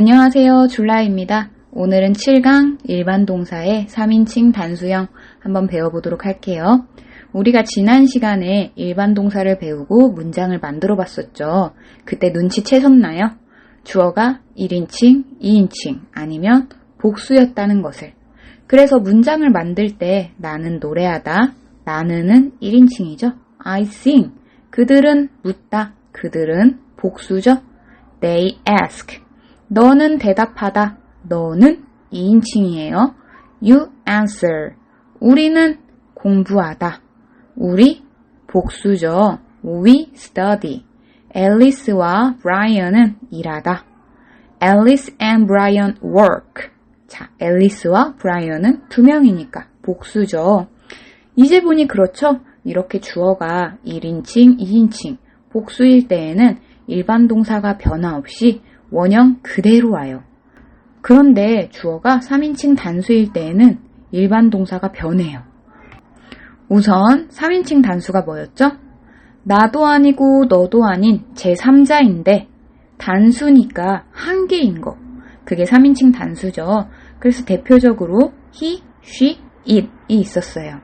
안녕하세요. 줄라입니다. 오늘은 7강 일반 동사의 3인칭 단수형 한번 배워보도록 할게요. 우리가 지난 시간에 일반 동사를 배우고 문장을 만들어 봤었죠. 그때 눈치채셨나요? 주어가 1인칭, 2인칭 아니면 복수였다는 것을. 그래서 문장을 만들 때 나는 노래하다, 나는은 1인칭이죠. I sing. 그들은 묻다, 그들은 복수죠. They ask. 너는 대답하다. 너는 2인칭이에요. You answer. 우리는 공부하다. 우리 복수죠. We study. 앨리스와 브라이언은 일하다. 앨리스 and 브라이언 work. 자, 앨리스와 브라이언은 두 명이니까 복수죠. 이제 보니 그렇죠? 이렇게 주어가 1인칭, 2인칭, 복수일 때에는 일반 동사가 변화 없이 원형 그대로 와요. 그런데 주어가 3인칭 단수일 때에는 일반 동사가 변해요. 우선 3인칭 단수가 뭐였죠? 나도 아니고 너도 아닌 제3자인데 단수니까 한 개인 거. 그게 3인칭 단수죠. 그래서 대표적으로 he, she, it이 있었어요.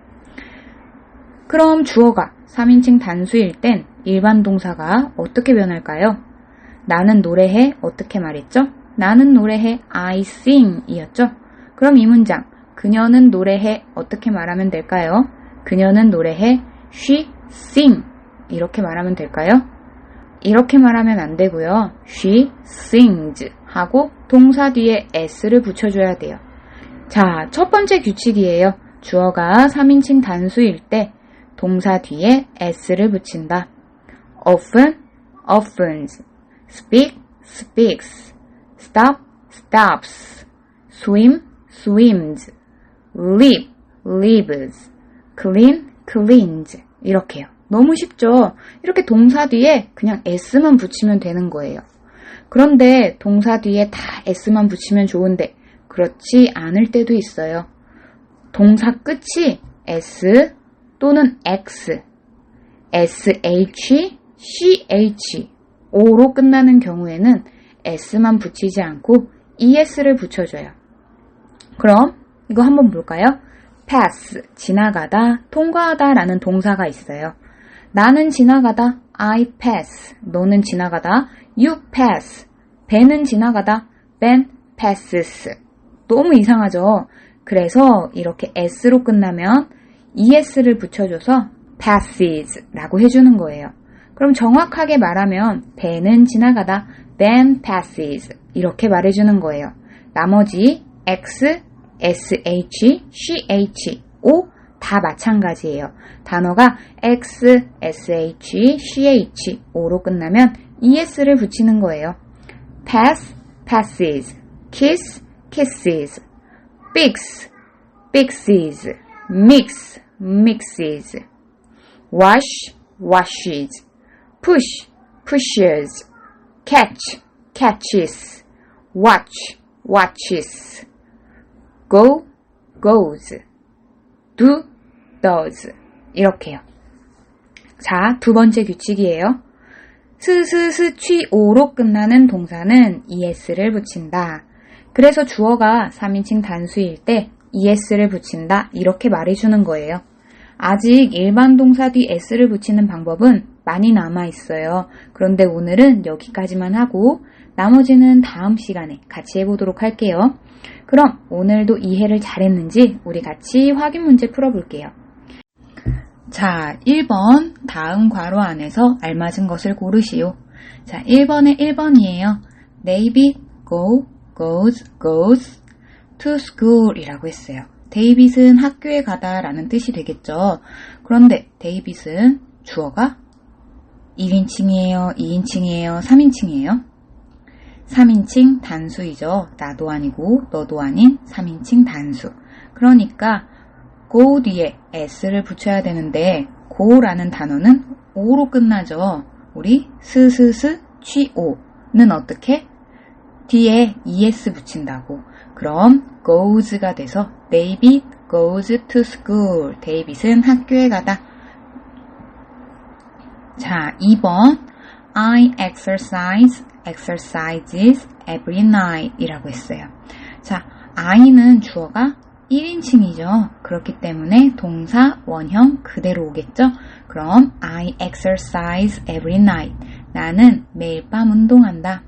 그럼 주어가 3인칭 단수일 땐 일반 동사가 어떻게 변할까요? 나는 노래해 어떻게 말했죠? 나는 노래해 I sing 이었죠? 그럼 이 문장 그녀는 노래해 어떻게 말하면 될까요? 그녀는 노래해 she sing 이렇게 말하면 될까요? 이렇게 말하면 안 되고요. she sings 하고 동사 뒤에 s를 붙여줘야 돼요. 자, 첫 번째 규칙이에요. 주어가 3인칭 단수일 때 동사 뒤에 s를 붙인다. often, offens, speak, speaks, stop, stops, swim, swims, live, lives, clean, cleans 이렇게요. 너무 쉽죠? 이렇게 동사 뒤에 그냥 s만 붙이면 되는 거예요. 그런데 동사 뒤에 다 s만 붙이면 좋은데 그렇지 않을 때도 있어요. 동사 끝이 s 또는 x, sh, ch, o로 끝나는 경우에는 s만 붙이지 않고 es를 붙여줘요. 그럼 이거 한번 볼까요? pass, 지나가다, 통과하다 라는 동사가 있어요. 나는 지나가다, I pass. 너는 지나가다, you pass. 배는 지나가다, Ben passes. 너무 이상하죠? 그래서 이렇게 s로 끝나면 es를 붙여줘서 passes 라고 해주는 거예요. 그럼 정확하게 말하면 배는 지나가다, Ben passes. 이렇게 말해주는 거예요. 나머지 x, sh, ch, o 다 마찬가지예요. 단어가 x, sh, ch, o로 끝나면 es를 붙이는 거예요. pass, passes, kiss, kisses, fix, fixes, mix, mixes, wash, washes, push, pushes, catch, catches, watch, watches, go, goes, do, does. 이렇게요. 자, 두 번째 규칙이에요. 스스스 취오로 끝나는 동사는 es를 붙인다. 그래서 주어가 3인칭 단수일 때 es를 붙인다. 이렇게 말해주는 거예요. 아직 일반 동사 뒤 s를 붙이는 방법은 많이 남아 있어요. 그런데 오늘은 여기까지만 하고 나머지는 다음 시간에 같이 해보도록 할게요. 그럼 오늘도 이해를 잘했는지 우리 같이 확인 문제 풀어볼게요. 자, 1번 다음 괄호 안에서 알맞은 것을 고르시오. 자, 1번에 1번이에요. David go, goes, goes to school 이라고 했어요. 데이빗은 학교에 가다 라는 뜻이 되겠죠. 그런데 데이빗은 주어가 1인칭이에요, 2인칭이에요, 3인칭이에요. 3인칭 단수이죠. 나도 아니고 너도 아닌 3인칭 단수. 그러니까 go 뒤에 s를 붙여야 되는데 go라는 단어는 o로 끝나죠. 우리 스스스 취오는 어떻게? 뒤에 es 붙인다고. 그럼 goes가 돼서 David goes to school. 데이빗은 학교에 가다. 자, 2번 I exercise exercises every night 이라고 했어요. 자, I는 주어가 1인칭이죠. 그렇기 때문에 동사 원형 그대로 오겠죠? 그럼 I exercise every night. 나는 매일 밤 운동한다.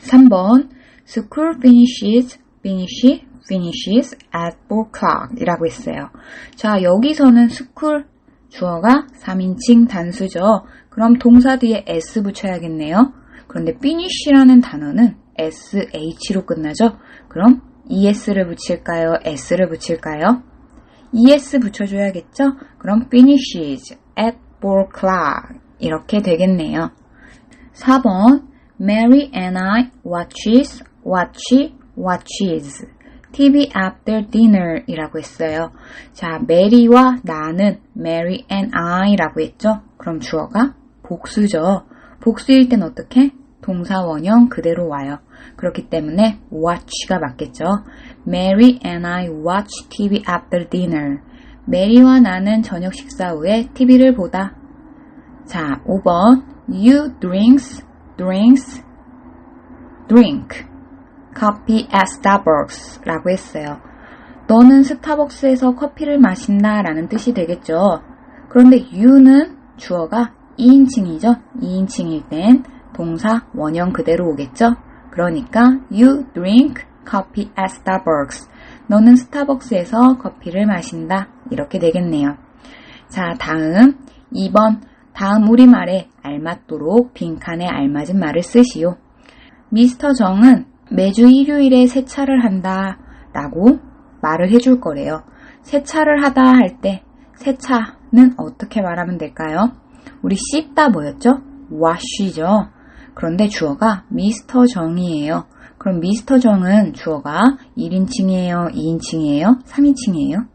3번 School finishes, finish, finishes at 4 o'clock 이라고 했어요. 자, 여기서는 school 주어가 3인칭 단수죠. 그럼 동사 뒤에 s 붙여야겠네요. 그런데 finish라는 단어는 sh로 끝나죠. 그럼 es를 붙일까요? s를 붙일까요? es 붙여줘야겠죠? 그럼 finishes at 4 o'clock 이렇게 되겠네요. 4번 Mary and I watches, watch, watches TV after dinner 이라고 했어요. 자, 메리와 나는 Mary and I라고 했죠? 그럼 주어가 복수죠. 복수일 땐 어떻게? 동사 원형 그대로 와요. 그렇기 때문에 watch가 맞겠죠. Mary and I watch TV after dinner. 메리와 나는 저녁 식사 후에 TV를 보다. 자, 5번 You drinks, drinks, drink coffee at Starbucks 라고 했어요. 너는 스타벅스에서 커피를 마신다 라는 뜻이 되겠죠. 그런데 you는 주어가 2인칭이죠. 2인칭일 땐 동사 원형 그대로 오겠죠. 그러니까 you drink coffee at Starbucks. 너는 스타벅스에서 커피를 마신다. 이렇게 되겠네요. 자, 다음 2번 다음 우리말에 알맞도록 빈칸에 알맞은 말을 쓰시오. 미스터 정은 매주 일요일에 세차를 한다 라고 말을 해줄 거래요. 세차를 하다 할 때 세차는 어떻게 말하면 될까요? 우리 씻다 뭐였죠? wash죠. 그런데 주어가 미스터 정이에요. 그럼 미스터 정은 주어가 1인칭이에요? 2인칭이에요? 3인칭이에요?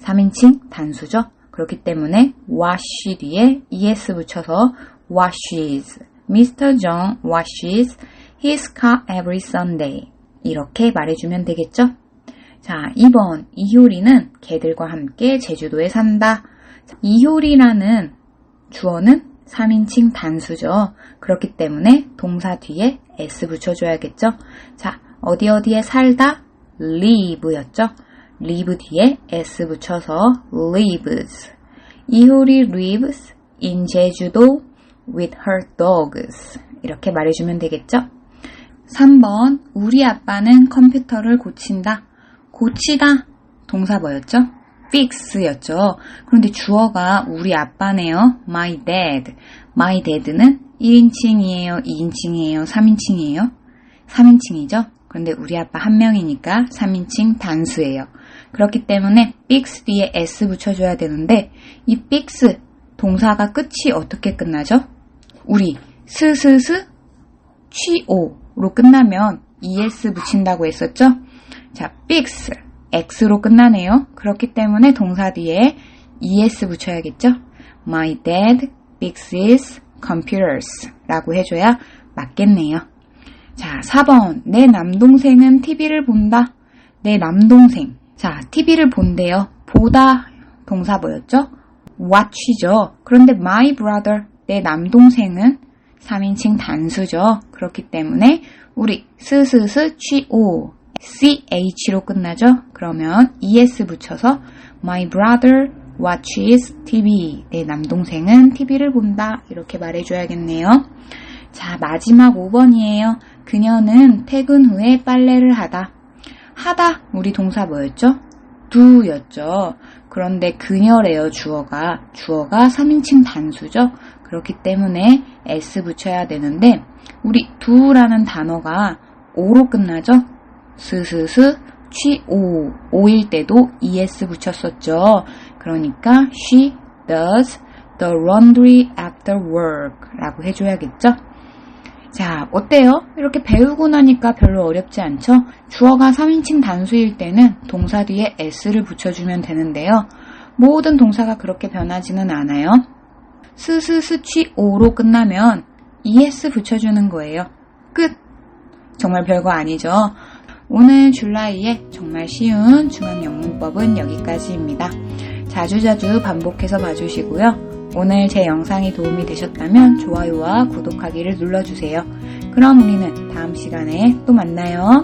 3인칭 단수죠. 그렇기 때문에 wash 뒤에 es 붙여서 washes. Mr. John washes his car every Sunday. 이렇게 말해주면 되겠죠? 자, 2번. 이효리는 개들과 함께 제주도에 산다. 이효리라는 주어는 3인칭 단수죠. 그렇기 때문에 동사 뒤에 s 붙여줘야겠죠? 자, 어디 어디에 살다? live였죠? live 뒤에 s 붙여서 lives. 이효리 lives in 제주도 with her dogs. 이렇게 말해주면 되겠죠? 3번 우리 아빠는 컴퓨터를 고친다. 고치다 동사 뭐였죠? fix였죠. 그런데 주어가 우리 아빠네요. my dad. my dad는 1인칭이에요, 2인칭이에요, 3인칭이에요? 3인칭이죠. 그런데 우리 아빠 한 명이니까 3인칭 단수예요. 그렇기 때문에 fix 뒤에 s 붙여줘야 되는데 이 fix 동사가 끝이 어떻게 끝나죠? 우리 스스스 취오 로 끝나면 es 붙인다고 했었죠? 자, fix x로 끝나네요. 그렇기 때문에 동사 뒤에 es 붙여야겠죠? My dad fixes computers 라고 해줘야 맞겠네요. 자, 4번. 내 남동생은 TV를 본다. 내 남동생. 자, TV를 본대요. 보다 동사 뭐였죠? watch죠. 그런데 my brother, 내 남동생은 3인칭 단수죠. 그렇기 때문에 우리 스스스 취오 ch로 끝나죠. 그러면 es 붙여서 my brother watches TV. 내 남동생은 TV를 본다. 이렇게 말해줘야겠네요. 자, 마지막 5번이에요. 그녀는 퇴근 후에 빨래를 하다. 하다, 우리 동사 뭐였죠? Do였죠. 그런데 그녀래요, 주어가. 주어가 3인칭 단수죠. 그렇기 때문에 s 붙여야 되는데, 우리 do라는 단어가 오로 끝나죠? 스스스, 취오, 오일 때도 es 붙였었죠. 그러니까 she does the laundry after work 라고 해줘야겠죠? 자, 어때요? 이렇게 배우고 나니까 별로 어렵지 않죠? 주어가 3인칭 단수일 때는 동사 뒤에 s를 붙여주면 되는데요. 모든 동사가 그렇게 변하지는 않아요. 스스스 취 오로 끝나면 es 붙여주는 거예요. 끝! 정말 별거 아니죠? 오늘 줄라이의 정말 쉬운 중앙 영문법은 여기까지입니다. 자주자주 반복해서 봐주시고요. 오늘 제 영상이 도움이 되셨다면 좋아요와 구독하기를 눌러주세요. 그럼 우리는 다음 시간에 또 만나요.